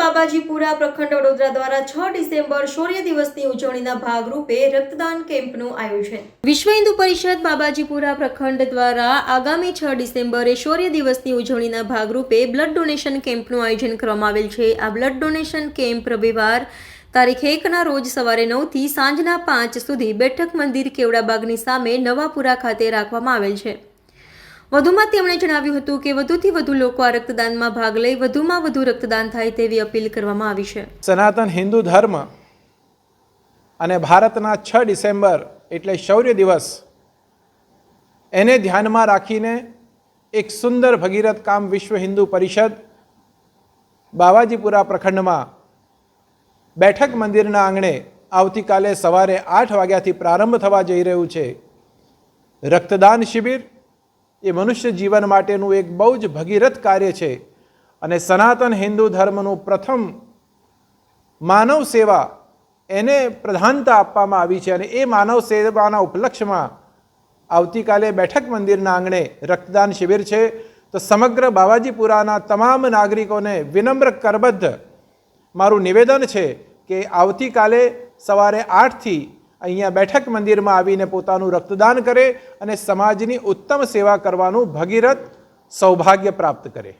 બાબાજીપુરા પ્રખંડ વડોદરા દ્વારા છ ડિસેમ્બર શૌર્ય દિવસની ઉજવણીના ભાગરૂપે રક્તદાન કેમ્પનું આયોજન. વિશ્વ હિન્દુ પરિષદ બાબાજીપુરા પ્રખંડ દ્વારા આગામી છ ડિસેમ્બરે શૌર્ય દિવસની ઉજવણીના ભાગરૂપે બ્લડ ડોનેશન કેમ્પનું આયોજન કરવામાં આવેલ છે. આ બ્લડ ડોનેશન કેમ્પ રવિવાર તારીખ એકના રોજ સવારે નવથી સાંજના પાંચ સુધી બેઠક મંદિર કેવડાબાગની સામે નવાપુરા ખાતે રાખવામાં આવેલ છે. વધુમાં તેમણે જણાવ્યું હતું કે વધુથી વધુ લોકો આ રક્તદાનમાં ભાગ લઈ વધુમાં વધુ રક્તદાન થાય તેવી અપીલ કરવામાં આવી છે. સનાતન હિન્દુ ધર્મ અને ભારતના છ ડિસેમ્બર એટલે શૌર્ય દિવસ, એને ધ્યાનમાં રાખીને એક સુંદર ભગીરથ કામ વિશ્વ હિન્દુ પરિષદ બાવાજીપુરા પ્રખંડમાં બેઠક મંદિરના આંગણે આવતીકાલે સવારે આઠ વાગ્યાથી પ્રારંભ થવા જઈ રહ્યું છે. રક્તદાન શિબિર એ મનુષ્ય જીવન માટેનું એક બહુ જ ભગીરથ કાર્ય છે. અને સનાતન હિન્દુ ધર્મનું પ્રથમ માનવ સેવા એને પ્રધાનતા આપવામાં આવી છે અને એ માનવ સેવાના ઉપલક્ષ્યમાં આવતીકાલે બેઠક મંદિરના આંગણે રક્તદાન શિબિર છે. તો સમગ્ર બાવાજીપુરાના તમામ નાગરિકોને વિનમ્ર કરબદ્ધ મારું નિવેદન છે કે આવતીકાલે સવારે આઠથી અહીંયા બેઠક મંદિરમાં આવીને પોતાનું રક્તદાન કરે અને સમાજની ઉત્તમ સેવા કરવાનું ભગીરથ સૌભાગ્ય પ્રાપ્ત કરે.